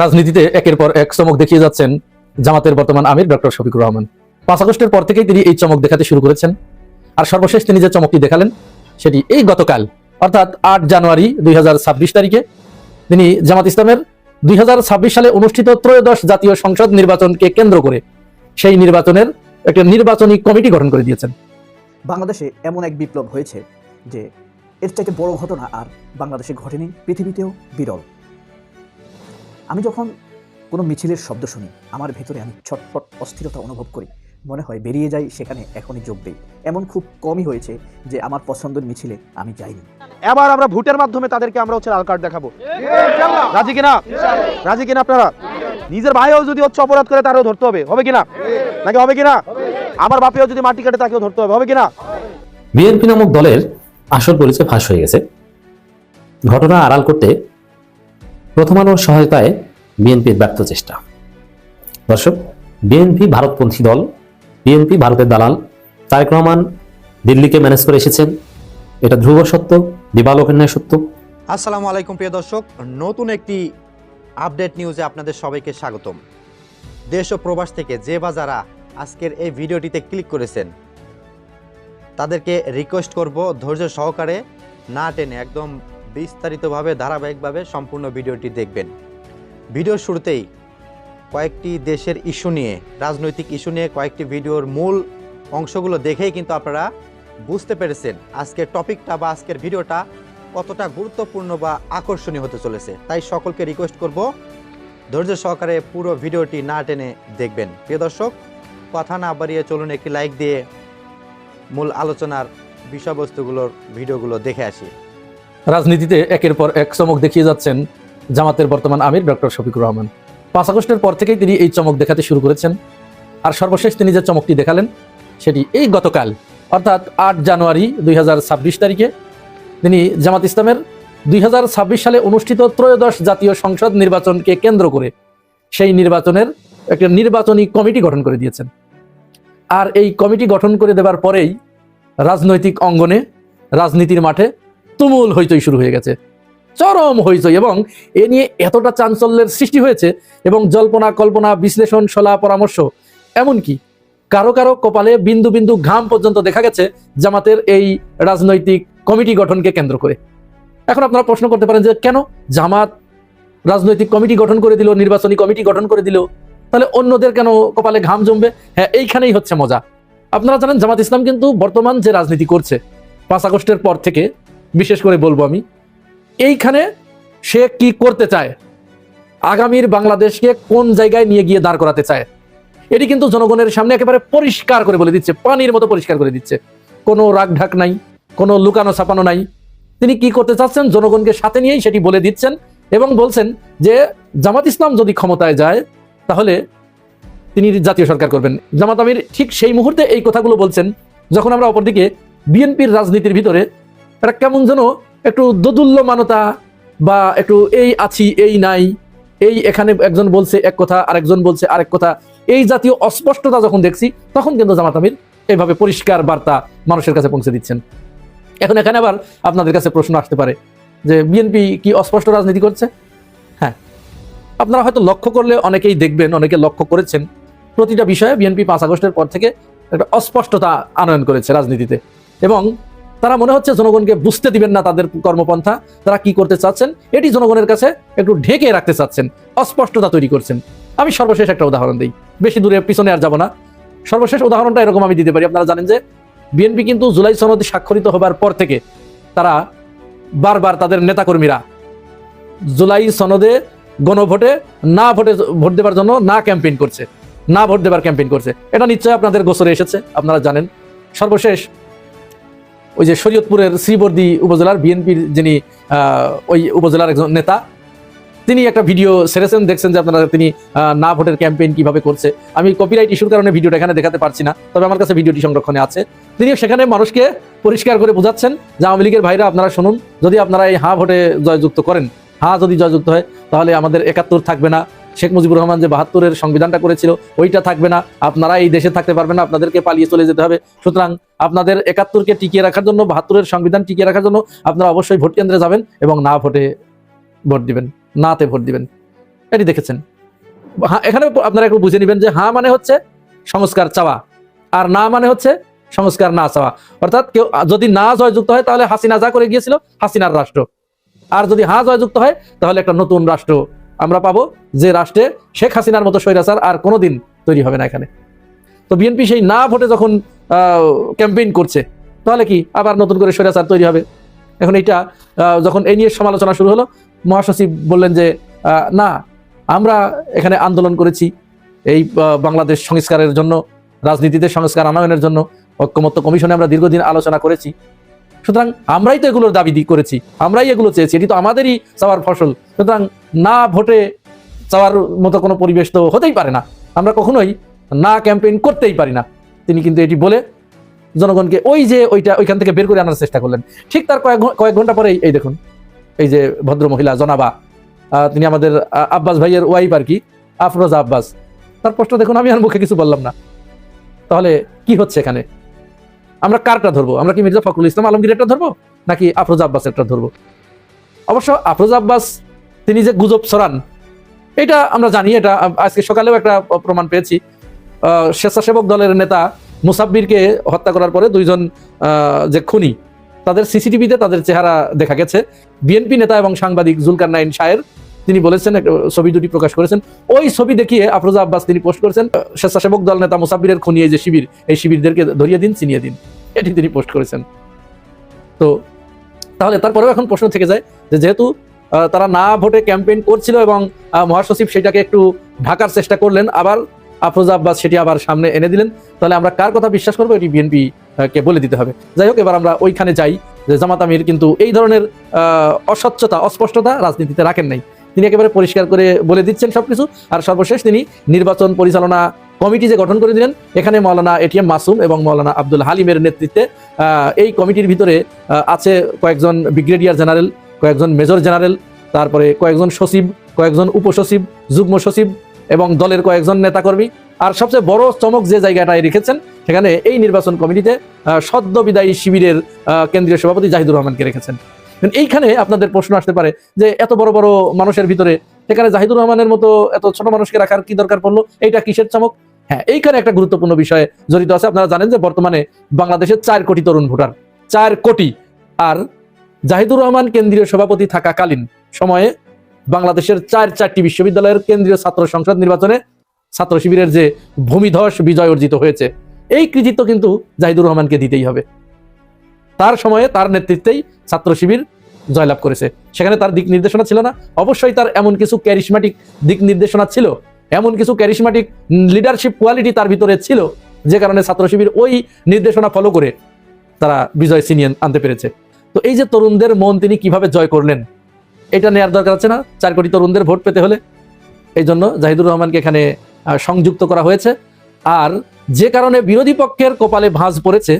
রাজনীতিতে একের পর এক চমক দেখিয়ে যাচ্ছেন জামাতের বর্তমান আমির ডক্টর শফিকুর রহমান। পাঁচ আগস্টের পর থেকেই তিনি এই চমক দেখাতে শুরু করেছেন। আর সর্বশেষ তিনি যে চমকটি দেখালেন, সেটি এই গতকাল, অর্থাৎ আট জানুয়ারি দুই হাজার ছাব্বিশ তারিখে, তিনি জামাত ইসলামের দুই হাজার ছাব্বিশ সালে অনুষ্ঠিত ত্রয়োদশ জাতীয় সংসদ নির্বাচনকে কেন্দ্র করে সেই নির্বাচনের একটা নির্বাচনী কমিটি গঠন করে দিয়েছেন। বাংলাদেশে এমন এক বিপ্লব হয়েছে যে এর চাইতে বড় ঘটনা আর বাংলাদেশে ঘটেনি, পৃথিবীতেও বিরল। আমি যখন কোনো মিছিলের শব্দ শুনি আমার ভেতরে আমি ছটফট অস্থিরতা অনুভব করি। মনে হয় বেরিয়ে যাই সেখানে এখনই যোগ দেই। এমন খুব কমই হয়েছে যে আমার পছন্দের মিছিলে আমি যাইনি। এবার আমরা ভোটের মাধ্যমে তাদেরকে আমরা হচ্ছে লাল কার্ড দেখাবো। রাজি কিনা? রাজি কিনা আপনারা? নিজের ভাইও যদি হচ্ছে অপরাধ করে তারও ধরতে হবে। হবে কিনা? নাকি হবে কিনা? আমার বাপেও যদি মাটি কাটে তাকেও ধরতে হবে। হবে কিনা? বিএনপি নামক দলের আসল পরিচয় ফাঁস হয়ে গেছে। ঘটনা আড়াল করতে প্রথম আলোর সহায়তায় বিএনপির ব্যর্থ চেষ্টা। দর্শক, বিএনপি ভারতপন্থী দল, বিএনপি ভারতের দালাল তারেক রহমান দিল্লিকে ম্যানেজ করে এসেছেন। এটা ধ্রুব সত্য দিবালোকের ন্যায় সত্য। আসসালামু আলাইকুম প্রিয় দর্শক, নতুন একটি আপডেট নিউজে আপনাদের সবাইকে স্বাগতম। দেশ ও প্রবাস থেকে যে বা যারা আজকের এই ভিডিওটিতে ক্লিক করেছেন, তাদেরকে রিকোয়েস্ট করব ধৈর্য সহকারে না টেনে একদম বিস্তারিতভাবে ধারাবাহিকভাবে সম্পূর্ণ ভিডিওটি দেখবেন। ভিডিওর শুরুতেই কয়েকটি দেশের ইস্যু নিয়ে, রাজনৈতিক ইস্যু নিয়ে কয়েকটি ভিডিওর মূল অংশগুলো দেখেই কিন্তু আপনারা বুঝতে পেরেছেন আজকের টপিকটা বা আজকের ভিডিওটা কতটা গুরুত্বপূর্ণ বা আকর্ষণীয় হতে চলেছে। তাই সকলকে রিকোয়েস্ট করব, ধৈর্য সহকারে পুরো ভিডিওটি না টেনে দেখবেন। প্রিয় দর্শক, কথা না বাড়িয়ে চলুন একটি লাইক দিয়ে মূল আলোচনার বিষয়বস্তুগুলোর ভিডিওগুলো দেখে আসি। রাজনীতিতে একের পর এক চমক দেখিয়ে যাচ্ছেন জামাতের বর্তমান আমির ডক্টর শফিকুর রহমান। পাঁচ আগস্টের পর থেকেই তিনি এই চমক দেখাতে শুরু করেছেন। আর সর্বশেষ তিনি যে চমকটি দেখালেন, সেটি এই গতকাল, অর্থাৎ আট জানুয়ারি দুই হাজার ছাব্বিশ তারিখে, তিনি জামাত ইসলামের দুই হাজার ছাব্বিশ সালে অনুষ্ঠিত ত্রয়োদশ জাতীয় সংসদ নির্বাচনকে কেন্দ্র করে সেই নির্বাচনের একটা নির্বাচনী কমিটি গঠন করে দিয়েছেন। আর এই কমিটি গঠন করে দেওয়ার পরেই রাজনৈতিক অঙ্গনে, রাজনীতির মাঠে তুমুল হইচই শুরু হয়ে গেছে। চরম হইচই এবং এ নিয়ে এতটা চাঞ্চল্যের সৃষ্টি হয়েছে এবং জল্পনা, কল্পনা, বিশ্লেষণ, সলা, পরামর্শ, এমনকি কারও কারও কপালে বিন্দু বিন্দু ঘাম পর্যন্ত দেখা গেছে জামাতের এই রাজনৈতিক কমিটি গঠনকে কেন্দ্র করে। এখন আপনারা প্রশ্ন করতে পারেন যে কেন জামাত রাজনৈতিক কমিটি গঠন করে দিল, নির্বাচনী কমিটি গঠন করে দিল? তাহলে অন্যদের কেন কপালে ঘাম জমবে? হ্যাঁ এইখানেই হচ্ছে মজা। আপনারা জানেন জামাত ইসলাম কিন্তু বর্তমান যে রাজনীতি করছে, পাঁচ আগস্টের পর থেকে বিশেষ করে বলব আমি, এইখানে সে কি করতে চায়? আগামীর বাংলাদেশকে কোন জায়গায় নিয়ে গিয়ে দাঁড় করাতে চায়? এটি কিন্তু জনগণের সামনে একেবারে পরিষ্কার করে বলে দিচ্ছে, পানির মতো পরিষ্কার করে দিচ্ছে। কোনো রাগ ঢাক নাই, কোনো লুকানো ছাপানো নাই। তিনি কি করতে চাচ্ছেন? জনগণকে সাথে নিয়েই সেটি বলে দিচ্ছেন এবং বলছেন যে, জামাত ইসলাম যদি ক্ষমতায় যায়, তাহলে তিনি জাতীয় সরকার করবেন। জামাত আমির ঠিক সেই মুহূর্তে এই কথাগুলো বলছেন, যখন আমরা অপরদিকে বিএনপির রাজনীতির ভিতরে একটা কেমন যেন একটু দোদুল্যমানতা বা একটু এই আছি, এই নাই, এই এখানে একজন বলছে এক কথা, আরেকজন বলছে আরেক কথা। এই জাতীয় অস্পষ্টতা যখন দেখছি, তখন কিন্তু জামাত আমির এইভাবে পরিষ্কার বার্তা মানুষের কাছে পৌঁছে দিচ্ছেন। এখন এখানে আবার আপনাদের কাছে প্রশ্ন আসতে পারে যে বিএনপি কি অস্পষ্ট রাজনীতি করছে? হ্যাঁ। আপনারা হয়তো লক্ষ্য করলে অনেকেই দেখবেন, অনেকে লক্ষ্য করেছেন, প্রতিটা বিষয়ে বিএনপি পাঁচ আগস্টের পর থেকে একটা অস্পষ্টতা আনয়ন করেছে রাজনীতিতে। এবং তারা মনে হচ্ছে জনগণকে বুঝতে দিবেন না তাদের কর্মপন্থা। তারা কি করতে চাচ্ছেন? এটি জনগণের কাছে একটু ঢেকে রাখতে চাচ্ছেন, অস্পষ্টতা তৈরি করছেন। আমি সর্বশেষ একটা উদাহরণ দিই। বেশি দূরে, পিছনে আর যাব না। সর্বশেষ উদাহরণটা এরকম আমি দিতে পারি। আপনারা জানেন যে বিএনপি কিন্তু জুলাই সনদে স্বাক্ষরিত হবার পর থেকে তারা বারবার তাদের নেতাকর্মীরা জুলাই সনদে গণভোটে না ভোটে ভোট দেবার জন্য না ক্যাম্পেইন করছে, না ভোট দেবার ক্যাম্পেইন করছে। এটা নিশ্চয়ই আপনাদের গোসরে এসেছে, আপনারা জানেন। সর্বশেষ ওই যে শরীয়তপুরের শ্রীবর্দী উপজেলার বিএনপির যিনি ওই উপজেলার একজন নেতা, তিনি একটা ভিডিও সেরেছেন দেখছেন যে আপনারা তিনি না ভোটের ক্যাম্পেইন কীভাবে করছে। আমি কপিরাইট ইস্যুর কারণে ভিডিওটা এখানে দেখাতে পারছি না, তবে আমার কাছে ভিডিওটি সংরক্ষণে আছে। তিনি সেখানে মানুষকে পরিষ্কার করে বোঝাচ্ছেন যে আওয়ামী লীগের ভাইরা, আপনারা শুনুন, যদি আপনারা এই হা ভোটে জয়যুক্ত করেন, হা যদি জয়যুক্ত হয়, তাহলে আমাদের একাত্তর থাকবে না শেখ মুজিবুর রহমান যে বাহাত্তরের সংবিধানটা করেছিল, ওইটা থাকবে না। আপনারা এই দেশে থাকতে পারবেন না, আপনাদেরকে পালিয়ে চলে যেতে হবে। সুতরাং আপনাদের একাত্তরকে টিকিয়ে রাখার জন্য, বাহাত্তরের সংবিধান টিকিয়ে রাখার জন্য আপনারা অবশ্যই ভোট কেন্দ্রে যাবেন এবং না ভোটে ভোট দিবেন, নাতে ভোট দিবেন। এটি দেখেছেন। হ্যাঁ এখানে আপনারা একটু বুঝে নেবেন যে হ্যাঁ মানে হচ্ছে সংস্কার চাওয়া, আর না মানে হচ্ছে সংস্কার না চাওয়া। অর্থাৎ কেউ যদি না জয়যুক্ত হয়, তাহলে হাসিনা যা করে গিয়েছিল, হাসিনার রাষ্ট্র। আর যদি হা জয়যুক্ত হয়, তাহলে একটা নতুন রাষ্ট্র আমরা পাবো যে রাষ্ট্রে শেখ হাসিনার মতো স্বৈরাচার আর কোনোদিন তৈরি হবে না এখানে। তো বিএনপি সেই না ভোটে যখন ক্যাম্পেইন করছে, তাহলে কি আবার নতুন করে স্বৈরাচার তৈরি হবে? এখন এটা যখন এই নিয়ে সমালোচনা শুরু হলো, মহাসচিব বললেন যে না, আমরা এখানে আন্দোলন করেছি এই বাংলাদেশ সংস্কারের জন্য, রাজনীতিতে সংস্কার আনয়নের জন্য, ঐক্যমত্য কমিশনে আমরা দীর্ঘদিন আলোচনা করেছি। সুতরাং আমরাই তো এগুলোর দাবি করেছি, আমরাই এগুলো চেয়েছি, এটি তো আমাদেরই চাওয়ার ফসল। সুতরাং না ভোটে চাওয়ার মতো কোনো পরিবেশ তো হতেই পারে না। আমরা কখনোই না ক্যাম্পেইন করতেই পারি না। তিনি কিন্তু এটি বলে জনগণকে ওই যে ওইটা ওইখান থেকে বের করে আনার চেষ্টা করলেন। ঠিক তার কয়েক কয়েক ঘণ্টা পরেই, এই দেখুন, এই যে ভদ্র মহিলা জনাবা তিনি আমাদের আব্বাস ভাইয়ের ওয়াইফ আর কি, আফরোজা আব্বাস। তার প্রশ্ন দেখুন, আমি আর মুখে কিছু বললাম না। তাহলে কি হচ্ছে এখানে? আমরা কারটা ধরবো? আমরা কি মির্জা ফখরুল ইসলাম আলমগীরেরটা ধরবো? নাকি আফরোজা আব্বাসেরটা ধরবো? অবশ্য আফরোজা আব্বাস, তিনি যে গুজব ছড়ান, এটা আমরা জানি, এটা আজকে সকালেও একটা প্রমাণ পেয়েছি। স্বেচ্ছাসেবক দলের নেতা মুসাব্বিরকে হত্যা করার পরে দুইজন যে খুনি, তাদের সিসিটিভিতে তাদের চেহারা দেখা গেছে। বিএনপি নেতা এবং সাংবাদিক জুলকার নাইন শায়ের তিনি বলেছেন একটা ছবি দুটি প্রকাশ করেছেন। ওই ছবি দেখিয়ে আফরোজা আব্বাস তিনি পোস্ট করেছেন, স্বেচ্ছাসেবক দল নেতা মুসাব্বিরের খুনি, এই যে শিবির, এই শিবিরদেরকে ধরিয়ে দিন চিনিয়ে দিন। এটি তিনি পোস্ট করেছেন। তো, তাহলে তারপরেও এখন প্রশ্ন থেকে যায় যে যেহেতু তারা না ভোটে ক্যাম্পেইন করছিল এবং মহাসচিব সেটাকে একটু ঢাকার চেষ্টা করলেন, আবার আফরোজা আব্বাস সেটি আবার সামনে এনে দিলেন। তাহলে আমরা কার কথা বিশ্বাস করব? এটি বিএনপি কে বলে দিতে হবে। যাই হোক, এবার আমরা ওইখানে যাই যে জামাত আমির কিন্তু এই ধরনের অস্বচ্ছতা, অস্পষ্টতা রাজনীতিতে রাখেন নাই। তিনি একেবারে পরিষ্কার করে বলে দিচ্ছেন সবকিছু। আর সর্বশেষ তিনি নির্বাচন পরিচালনা কমিটি যে গঠন করে দিলেন, এখানে মৌলানা এটিএম মাসুম এবং মৌলানা আব্দুল হালিমের নেতৃত্বে এই কমিটির ভিতরে আছে কয়েকজন ব্রিগেডিয়ার জেনারেল, কয়েকজন মেজর জেনারেল, তারপরে কয়েকজন সচিব, কয়েকজন উপসচিব, যুগ্ম সচিব এবং দলের কয়েকজন নেতাকর্মী। আর সবচেয়ে বড় চমক যে জায়গাটায় রেখেছেন, সেখানে এই নির্বাচন কমিটিতে সদ্য বিদায়ী শিবিরের কেন্দ্রীয় সভাপতি জাহিদুর রহমানকে রেখেছেন। এইখানে আপনাদের প্রশ্ন আসতে পারে যে এত বড় বড় মানুষের ভিতরে সেখানে জাহিদুর রহমানের মতো এত ছোট মানুষকে রাখার কি দরকার পড়ল? এইটা কিসের চমক? হ্যাঁ এইখানে একটা গুরুত্বপূর্ণ বিষয় জড়িত আছে। আপনারা জানেন যে বর্তমানে বাংলাদেশের চার কোটি তরুণ ভোটার, চার কোটি। আর জাহিদুর রহমান কেন্দ্রীয় সভাপতি থাকাকালীন সময়ে বাংলাদেশের চার চারটি বিশ্ববিদ্যালয়ের কেন্দ্রীয় ছাত্র সংসদ নির্বাচনে ছাত্র শিবিরের যে ভূমিধস বিজয় অর্জিত হয়েছে, এই কৃতিত্ব কিন্তু জাহিদুর রহমানকে দিতেই হবে। তার সময়ে তার নেতৃত্বেই ছাত্র শিবির জয়লাভ করেছে। সেখানে তার দিক নির্দেশনা ছিল না। অবশ্যই তার এমন কিছু ক্যারিসমাটিক দিক নির্দেশনা ছিল। এমন কিছু ক্যারিসমাটিক লিডারশিপ কোয়ালিটি তার ভিতরে ছিল, যে কারণে ছাত্র শিবির ওই নির্দেশনা ফলো করে তারা বিজয় ছিনিয়ে আনতে পেরেছে। তো এই যে তরুণদের মন তিনি কীভাবে জয় করলেন, এটা নেওয়ার দরকার আছে না? চার কোটি তরুণদের ভোট পেতে হলে। এই জন্য জাহিদুর রহমানকে এখানে সংযুক্ত করা হয়েছে। আর যে কারণে বিরোধী পক্ষের কপালে ভাঁজ পড়েছে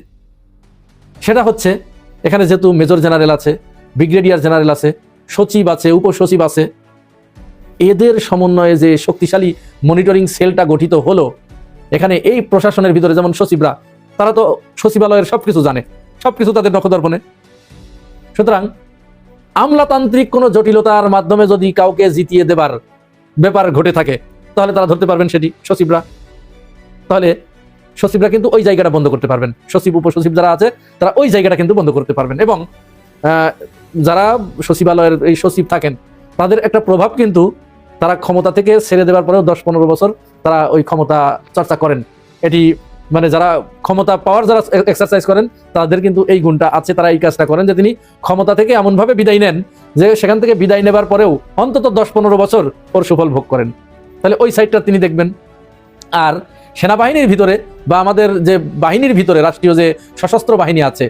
সেটা হচ্ছে, এখানে যেহেতু মেজর জেনারেল আছে, ব্রিগেডিয়ার জেনারেল আছে, সচিব আছে, উপসচিব আছে, এদের সমন্বয়ে যে শক্তিশালী মনিটরিং সেলটা গঠিত হলো, এখানে এই প্রশাসনের ভিতরে যেমন সচিবরা, তারা তো সচিবালয়ের সবকিছু জানে, সবকিছু তাদের নখদর্পণে। সুতরাং, আমলাতান্ত্রিক কোনো জটিলতার মাধ্যমে যদি কাউকে জিতিয়ে দেবার ব্যাপার ঘটে থাকে, তাহলে তারা ধরতে পারবেন সেটি সচিবরা। তাহলে সচিবরা কিন্তু ওই জায়গাটা বন্ধ করতে পারবেন। সচিব, উপসচিব যারা আছে, তারা ওই জায়গাটা কিন্তু বন্ধ করতে পারবেন। এবং যারা সচিবালয়ের এই সচিব থাকেন, তাদের একটা প্রভাব কিন্তু তারা ক্ষমতা থেকে ছেড়ে দেওয়ার পরেও দশ পনেরো বছর তারা ওই ক্ষমতা চর্চা করেন। এটি মানে যারা ক্ষমতা পাওয়ার যারা এক্সারসাইজ করেন, তাদের কিন্তু এই গুণটা আছে, তারা এই কাজটা করেন যে তিনি ক্ষমতা থেকে এমনভাবে বিদায় নেন যে সেখান থেকে বিদায় নেবার পরেও অন্তত দশ পনেরো বছর ওর সুফল ভোগ করেন। তাহলে ওই সাইডটা তিনি দেখবেন। আর সেনাবাহিনীর ভিতরে বা আমাদের যে বাহিনীর ভিতরে রাষ্ট্রীয় যে সশস্ত্র বাহিনী আছে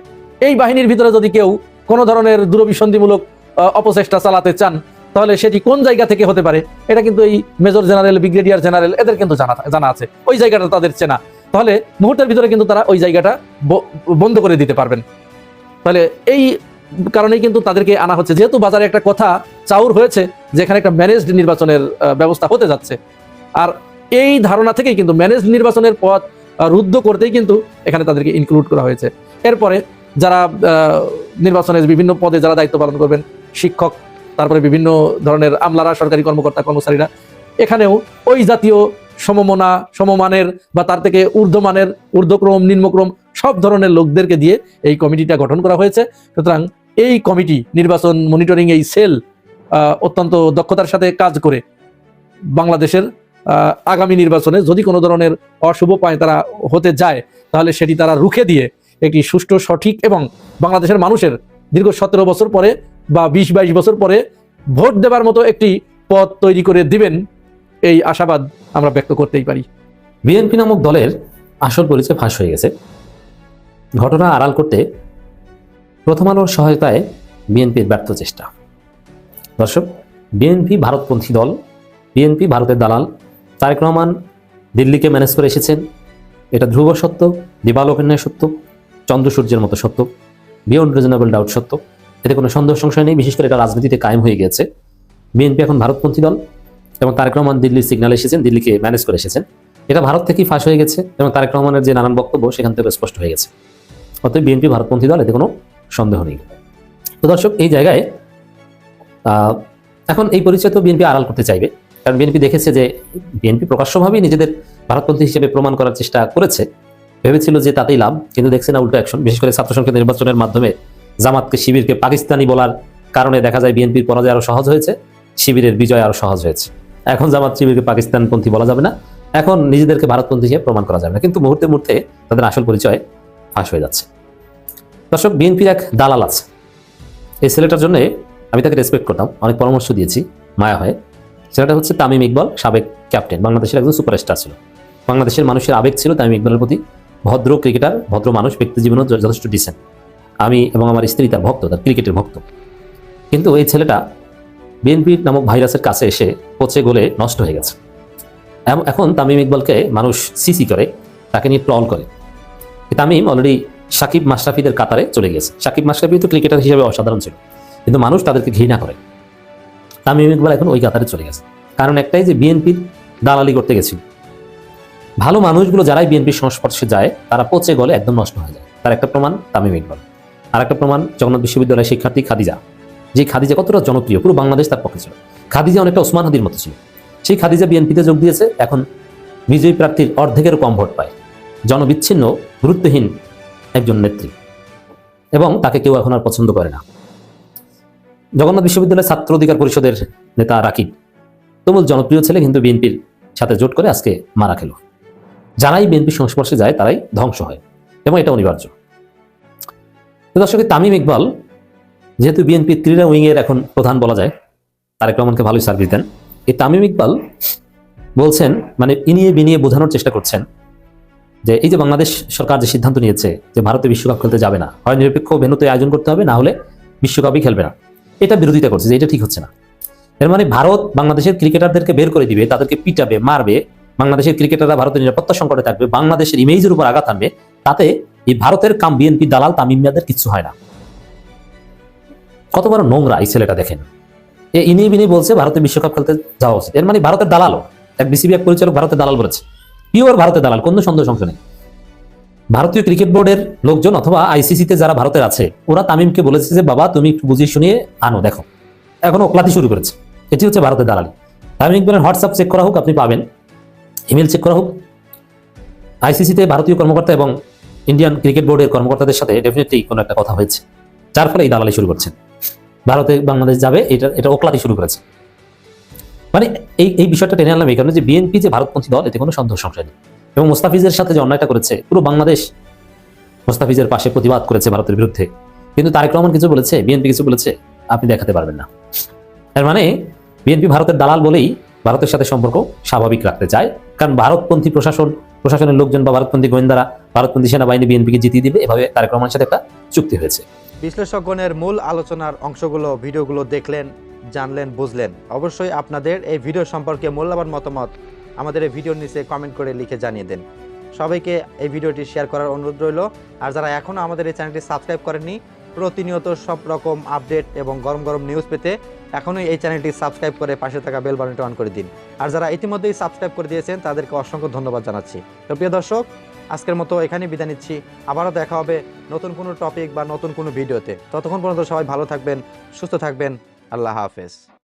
এই বাহিনীর ভিতরে যদি কেউ কোনো ধরনের দূরভিসন্ধিমূলক আহ, অপচেষ্টা চালাতে চান তাহলে সেটি কোন জায়গা থেকে হতে পারে? এটা কিন্তু এই মেজর জেনারেল ব্রিগেডিয়ার জেনারেল এদের কিন্তু জানা জানা আছে। ওই জায়গাটা তাদের চেনা। তাহলে মুহূর্তের ভিতরে কিন্তু তারা ওই জায়গাটা বন্ধ করে দিতে পারবেন। তাহলে এই কারণেই কিন্তু তাদেরকে আনা হচ্ছে। যেহেতু বাজারে একটা কথা চাউর হয়েছে যেখানে একটা ম্যানেজড নির্বাচনের ব্যবস্থা হতে যাচ্ছে। আর এই ধারণা থেকেই কিন্তু ম্যানেজ নির্বাচনের পথ রুদ্ধ করতেই কিন্তু এখানে তাদেরকে ইনক্লুড করা হয়েছে। এরপরে যারা নির্বাচনের বিভিন্ন পদে যারা দায়িত্ব পালন করবেন, শিক্ষক, তারপরে বিভিন্ন ধরনের আমলারা, সরকারি কর্মকর্তা, কর্মচারীরা, এখানেও ওই জাতীয় সমমনা, সমমানের বা তার থেকে ঊর্ধ্বমানের, ঊর্ধ্বক্রম, নিম্নক্রম সব ধরনের লোকদেরকে দিয়ে এই কমিটিটা গঠন করা হয়েছে। সুতরাং এই কমিটি নির্বাচন মনিটরিং এই সেল অত্যন্ত দক্ষতার সাথে কাজ করে বাংলাদেশের আগামী নির্বাচনে যদি কোনো ধরনের অশুভ পায় তারা হতে যায়, তাহলে সেটি তারা রুখে দিয়ে একটি সুষ্ঠু, সঠিক এবং বাংলাদেশের মানুষের দীর্ঘ সতেরো বছর পরে বা বিশ বাইশ বছর পরে ভোট দেবার মতো একটি পথ তৈরি করে দিবেন এই আশাবাদ আমরা ব্যক্ত করতেই পারি। বিএনপি নামক দলের আসল পরিচয় ফাঁস হয়ে গেছে। ঘটনা আড়াল করতে প্রথম আলোর সহায়তায় বিএনপির ব্যর্থ চেষ্টা। দর্শক, বিএনপি ভারতপন্থী দল, বিএনপি ভারতের দালাল তারেক রহমান দিল্লিকে ম্যানেজ করে এসেছেন। এটা ধ্রুব সত্য দিবালোকের ন্যায় সত্য, চন্দ্র সূর্যের মতো সত্য বিয়ন্ড রিজনেবল ডাউট সত্য। এতে কোনো সন্দেহ সংশয় নেই, বিশেষ করে এটা রাজনীতিতে কায়েম হয়ে গেছে বিএনপি এখন ভারতপন্থী দল এবং তারেক রহমান দিল্লির সিগন্যাল এসেছেন, দিল্লিকে ম্যানেজ করে এসেছেন। এটা ভারত থেকেই ফাঁস হয়ে গেছে এবং তারেক রহমানের যে নানান বক্তব্য সেখান থেকে স্পষ্ট হয়ে গেছে। অতএব বিএনপি ভারতপন্থী দল, এতে কোনো সন্দেহ নেই। তো দর্শক, এই জায়গায় এখন এই পরিচয় তো বিএনপি আড়াল করতে চাইবে। কারণ বিএনপি দেখেছে যে বিএনপি প্রকাশ্যভাবেই নিজেদের ভারতপন্থী হিসেবে প্রমাণ করার চেষ্টা করেছে। ভেবেছিল যে তাতেই লাভ, কিন্তু দেখছে না উল্টো অ্যাকশন বিশেষ করে ছাত্র সংসদ নির্বাচনের মাধ্যমে জামাতকে, শিবিরকে পাকিস্তানি বলার কারণে দেখা যায় বিএনপির পরাজয় আরও সহজ হয়েছে, শিবিরের বিজয় আরও সহজ হয়েছে। এখন জামাত, শিবিরকে পাকিস্তানপন্থী বলা যাবে না। এখন নিজেদেরকে ভারতপন্থী হিসেবে প্রমাণ করা যাবে না। কিন্তু মুহূর্তে মুহূর্তে তাদের আসল পরিচয় ফাঁস হয়ে যাচ্ছে। দর্শক, বিএনপির এক দালাল আছে। এই ছেলেটার জন্য আমি তাকে রেসপেক্ট করতাম। অনেক পরামর্শ দিয়েছি। মায়া হয়ে। ছেলেটা হচ্ছে তামিম ইকবাল, সাবেক ক্যাপ্টেন, বাংলাদেশের একজন সুপারস্টার ছিল। বাংলাদেশের মানুষের আবেগ ছিল তামিম ইকবালের প্রতি। ভদ্র ক্রিকেটার, ভদ্র মানুষ, ব্যক্তি জীবনও য- যথেষ্ট ডিসেন্ট আমি এবং আমার স্ত্রী তার ভক্ত, তার ক্রিকেটের ভক্ত। কিন্তু এই ছেলেটা বিএনপি নামক ভাইরাসের কাছে এসে পচে গলে নষ্ট হয়ে গেছে। এখন তামিম ইকবালকে মানুষ সিসি করে, তাকে নিয়ে ট্রল করে। তামিম অলরেডি সাকিব মাশরাফিদের কাতারে চলে গেছে সাকিব মাশরাফি তো ক্রিকেটার হিসেবে অসাধারণ ছিল। কিন্তু মানুষ তাদেরকে ঘৃণা করে। তামিম ইকবাল এখন ওই কাতারে চলে গেছে। কারণ একটাই যে বিএনপির দালালি করতে গেছিল। ভালো মানুষগুলো যারাই বিএনপির সংস্পর্শে যায়, তারা পচে গলে একদম নষ্ট হয়ে যায়। তার একটা প্রমাণ তামিম ইকবাল। আর একটা প্রমাণ জগন্নাথ বিশ্ববিদ্যালয়ের শিক্ষার্থী খাদিজা। যে খাদিজা কতটা জনপ্রিয়, পুরো বাংলাদেশ তার পক্ষে ছিল। খাদিজা অনেকটা ওসমান হাদির মতো ছিল। সেই খাদিজা বিএনপিতে যোগ দিয়েছে, এখন বিজয়ী প্রার্থীর অর্ধেকেরও কম ভোট পায়। জনবিচ্ছিন্ন, গুরুত্বহীন একজন নেত্রী। এবং তাকে কেউ এখন আর পছন্দ করে না। জগন্নাথ বিশ্ববিদ্যালয়ের ছাত্র অধিকার পরিষদের নেতা রাকিব। তুমুল জনপ্রিয় ছেলে কিন্তু বিএনপির সাথে জোট করে আজকে মারা খেল। যারাই বিএনপির সংস্পর্শে যায়, তারাই ধ্বংস হয় এবং এটা অনিবার্য। দর্শক তামিম ইকবাল, যেহেতু বিএনপি ক্রীড়া উইংয়ের এখন প্রধান বলা যায়, তারেক রহমানকে ভালোই সার্ভিস দেন, এই তামিম ইকবাল বলছেন মানে ইনিয়ে বিনিয়ে বোঝানোর চেষ্টা করছেন যে এই যে বাংলাদেশ সরকার যে সিদ্ধান্ত নিয়েছে যে ভারতে বিশ্বকাপ খেলতে যাবে না, হয় নিরপেক্ষ ভেন্যুতে আয়োজন করতে হবে, না হলে বিশ্বকাপই খেলবে না। এটা বিরোধিতা করছে যে এটা ঠিক হচ্ছে না। এর মানে ভারত বাংলাদেশের ক্রিকেটারদেরকে বের করে দিবে, তাদেরকে পিটাবে, মারবে, বাংলাদেশের ক্রিকেটাররা ভারতের নিরাপত্তা সংকটে থাকবে, বাংলাদেশের ইমেজের উপর আঘাত আনবে তাতে এই ভারতের কাম বিএনপি দালাল তামিম মিয়াদের কিচ্ছু হয় না। কত বড় নোংরা এই ছেলেটা দেখেন। এ ইনি বিনি বলছে ভারতে বিশ্বকাপ খেলতে যাওয়া উচিত। এর মানে ভারতের দালালও, এক বিসিবি এক পরিচালক ভারতের দালাল বলেছে। পিওর ভারতের দালাল, কোনো সন্দেহ, সংশয় নেই। ভারতীয় ক্রিকেট বোর্ডের লোকজন অথবা আইসিসিতে যারা ভারতের আছে, ওরা তামিমকে বলেছে যে, বাবা, তুমি একটু বুঝিয়ে শুনিয়ে আনো, দেখো। এখন ওকলাতি শুরু করেছে। এটি হচ্ছে ভারতের দালালি। তামিম ইকবালের হোয়াটসঅ্যাপ চেক করা হোক, আপনি পাবেন। ইমেল চেক করা হোক। আইসিসিতে ভারতীয় কর্মকর্তা এবং ইন্ডিয়ান ক্রিকেট বোর্ডের কর্মকর্তাদের সাথে ডেফিনেটলি কোনো একটা কথা হয়েছে। যার ফলে এই দালালি শুরু করছেন ভারতে বাংলাদেশ যাবে, এটা এটা ওকলাতি শুরু করেছে। মানে এই এই বিষয়টা টেনে আনলাম এই কারণে যে, বিএনপি যে ভারতপন্থী দল, এতে কোনো সন্দেহ, সংশয় নেই। এবং মোস্তাফিজের সাথে যে অন্যায়টা করেছে, পুরো বাংলাদেশ মোস্তাফিজের পাশে প্রতিবাদ করেছে ভারতের বিরুদ্ধে। কিন্তু তারেক রহমান কিছু বলেছে বিএনপি কিছু বলেছে, আপনি দেখাতে পারবেন না। এর মানে বিএনপি ভারতের দালাল বলেই ভারতের সাথে সম্পর্ক স্বাভাবিক রাখতে চায়। কারণ ভারতপন্থী প্রশাসন, প্রশাসনের লোকজন বা ভারতপন্থী গোয়েন্দারা, ভারতপন্থী সেনাবাহিনী বিএনপিকে জিতিয়ে দিবে, এভাবে তারেক রহমানের সাথে একটা চুক্তি হয়েছে। বিশ্লেষকগণের মূল আলোচনার অংশগুলো, ভিডিওগুলো দেখলেন, জানলেন, বুঝলেন। অবশ্যই আপনাদের এই ভিডিও সম্পর্কে মূল্যবান মতামত আমাদের এই ভিডিওর নিচে কমেন্ট করে লিখে জানিয়ে দেন। সবাইকে এই ভিডিওটি শেয়ার করার অনুরোধ রইল। আর যারা এখনও আমাদের এই চ্যানেলটি সাবস্ক্রাইব করেননি, প্রতিনিয়ত সব রকম আপডেট এবং গরম গরম নিউজ পেতে এখনই এই চ্যানেলটি সাবস্ক্রাইব করে পাশে থাকা বেল বাটনটি অন করে দিন। আর যারা ইতিমধ্যেই সাবস্ক্রাইব করে দিয়েছেন, তাদেরকে অসংখ্য ধন্যবাদ জানাচ্ছি। তো প্রিয় দর্শক, আজকের মতো এখানেই বিদায় নিচ্ছি। আবারও দেখা হবে নতুন কোনো টপিক বা নতুন কোনো ভিডিওতে। ততক্ষণ পর্যন্ত সবাই ভালো থাকবেন, সুস্থ থাকবেন। আল্লাহ হাফেজ।